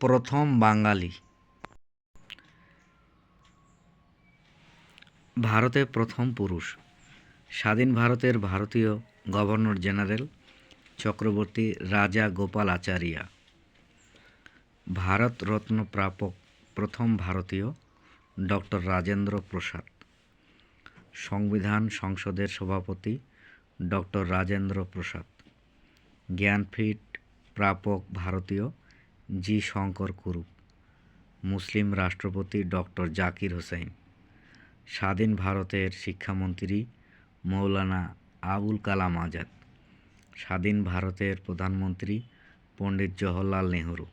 প্রথম বাঙালি। ভারতে প্রথম পুরুষ। স্বাধীন ভারতের ভারতীয় গভর্নর জেনারেল চক্রবর্তী রাজা গোপাল আচারিয়া। ভারত রত্ন প্রাপক প্রথম ভারতীয় ডক্টর রাজেন্দ্র প্রসাদ। সংবিধান সংসদের সভাপতি ডক্টর রাজেন্দ্র প্রসাদ। জ্ঞানপীঠ প্রাপক ভারতীয় জি শঙ্কর কুরুপ, মুসলিম রাষ্ট্রপতি ডক্টর জাকির হোসেন, স্বাধীন ভারতের শিক্ষামন্ত্রী মৌলানা আবুল কালাম আজাদ, স্বাধীন ভারতের প্রধানমন্ত্রী পণ্ডিত জওহরলাল নেহরু,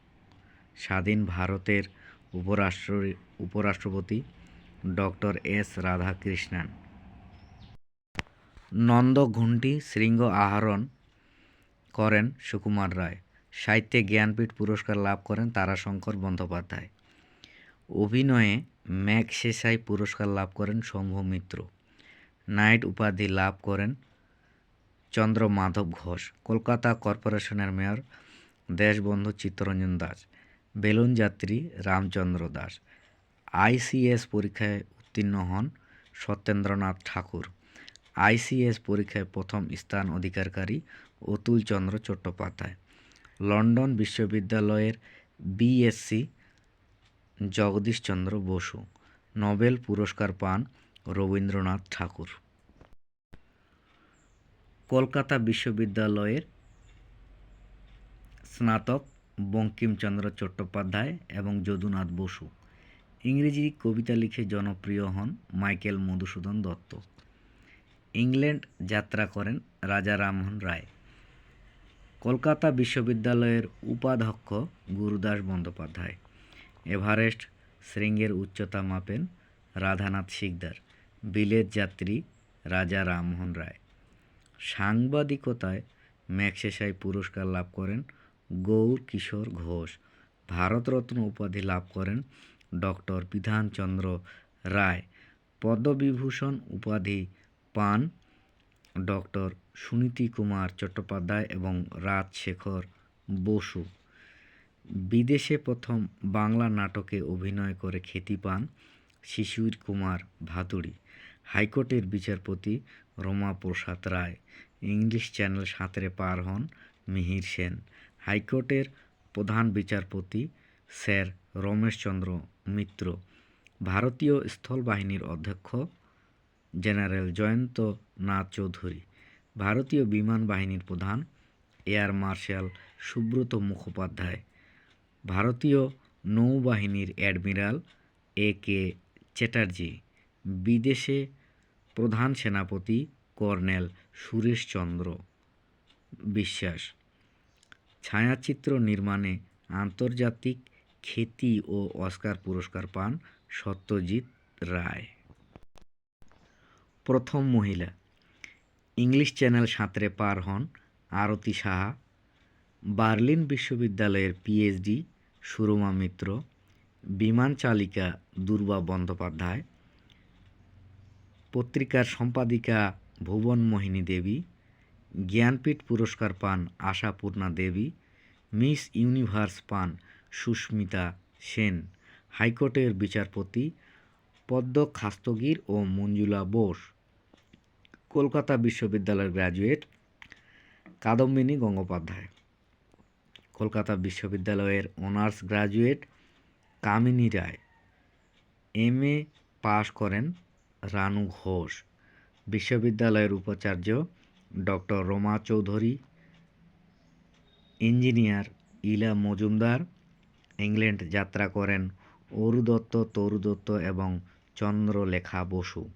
স্বাধীন ভারতের উপরাষ্ট্র, উপরাষ্ট্রপতি ডক্টর এস রাধাকৃষ্ণান। নন্দ ঘুন্টি শৃঙ্গ আহরণ করেন সুকুমার রায়। সাহিত্যে জ্ঞানপীঠ পুরস্কার লাভ করেন তারাশঙ্কর বন্দ্যোপাধ্যায়। অভিনয়ে ম্যাগসেসাই পুরস্কার লাভ করেন শম্ভু মিত্র। নাইট উপাধি লাভ করেন চন্দ্র মাধব ঘোষ। কলকাতা কর্পোরেশনের মেয়র দেশবন্ধু চিত্তরঞ্জন দাস। বেলুন যাত্রী রামচন্দ্র দাস। আইসিএস পরীক্ষায় উত্তীর্ণ হন সত্যেন্দ্রনাথ ঠাকুর। আইসিএস পরীক্ষায় প্রথম স্থান অধিকারকারী অতুলচন্দ্র চট্টোপাধ্যায়। লন্ডন বিশ্ববিদ্যালয়ের বিএসসি জগদীশচন্দ্র বসু। নোবেল পুরস্কার পান রবীন্দ্রনাথ ঠাকুর। কলকাতা বিশ্ববিদ্যালয়ের স্নাতক বঙ্কিমচন্দ্র চট্টোপাধ্যায় এবং যদুনাথ বসু। ইংরেজি কবিতা লিখে জনপ্রিয় হন মাইকেল মধুসূদন দত্ত। ইংল্যান্ড যাত্রা করেন রাজা রামমোহন রায়। কলকাতা বিশ্ববিদ্যালয়ের উপাধ্যক্ষ গুরুদাস বন্দ্যোপাধ্যায়। এভারেস্ট শৃঙ্গের উচ্চতা মাপেন রাধানাথ শিকদার, বিলেত যাত্রী রাজা রামমোহন রায়। সাংবাদিকতায় ম্যাগসেসাই পুরস্কার লাভ করেন গৌর কিশোর ঘোষ। ভারতরত্ন উপাধি লাভ করেন ডক্টর বিধানচন্দ্র রায়। পদ্মবিভূষণ উপাধি পান ডক্টর সুনীতি কুমার চট্টোপাধ্যায় এবং রাজশেখর বসু বিদেশে প্রথম বাংলা নাটকে অভিনয় করে খ্যাতি পান শিশির কুমার ভাদুড়ি হাইকোর্টের বিচারপতি রমা প্রসাদ রায়। ইংলিশ চ্যানেল সাঁতরে পার হন মিহির সেন। হাইকোর্টের প্রধান বিচারপতি স্যার রমেশচন্দ্র মিত্র। ভারতীয় স্থলবাহিনীর অধ্যক্ষ জেনারেল জয়ন্ত নাথ চৌধুরী। ভারতীয় বিমান বাহিনীর প্রধান, এয়ার মার্শাল সুব্রত মুখোপাধ্যায়, ভারতীয় নৌবাহিনীর অ্যাডমিরাল এ কে চ্যাটার্জি, বিদেশে প্রধান সেনাপতি কর্নেল সুরেশচন্দ্র বিশ্বাস। ছায়াচিত্র নির্মাণে আন্তর্জাতিক খ্যাতি ও অস্কার পুরস্কার পান সত্যজিৎ রায়। প্রথম মহিলা ইংলিশ চ্যানেল সাঁতরে পার হন আরতি সাহা, বার্লিন বিশ্ববিদ্যালয়ের পিএইচডি সুরমা মিত্র, বিমান চালিকা দুর্বা বন্দ্যোপাধ্যায়, পত্রিকার সম্পাদিকা ভুবন মোহিনী দেবী, জ্ঞানপীঠ পুরস্কার পান আশাপূর্ণা দেবী, মিস ইউনিভার্স পান সুস্মিতা সেন, হাইকোর্টের বিচারপতি পদ্ম খাস্তগীর ও মঞ্জুলা বোস। কলকাতা বিশ্ববিদ্যালয়ের গ্র্যাজুয়েট কাদম্বিনী গঙ্গোপাধ্যায়। কলকাতা বিশ্ববিদ্যালয়ের honours graduate Kamini Roy. M A পাশ করেন রানু ঘোষ। বিশ্ববিদ্যালয়ের উপাচার্য ডক্টর রোমা চৌধুরী। ইঞ্জিনিয়ার ইলা মজুমদার। ইংল্যান্ড যাত্রা করেন অরু দত্ত তরু দত্ত এবং চন্দ্রলেখা বসু।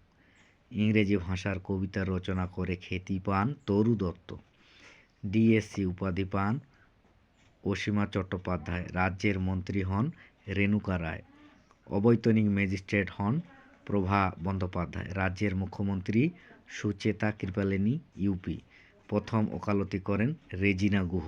ইংরেজি ভাষার কবিতা রচনা করে খ্যাতি পান তরু দত্ত। ডিএসসি উপাধি পান অসীমা চট্টোপাধ্যায়। রাজ্যের মন্ত্রী হন রেণুকা রায়। অবৈতনিক ম্যাজিস্ট্রেট হন প্রভা বন্দ্যোপাধ্যায়। রাজ্যের মুখ্যমন্ত্রী সুচেতা কৃপালিনী ইউপি প্রথম ওকালতি করেন রেজিনা গুহ।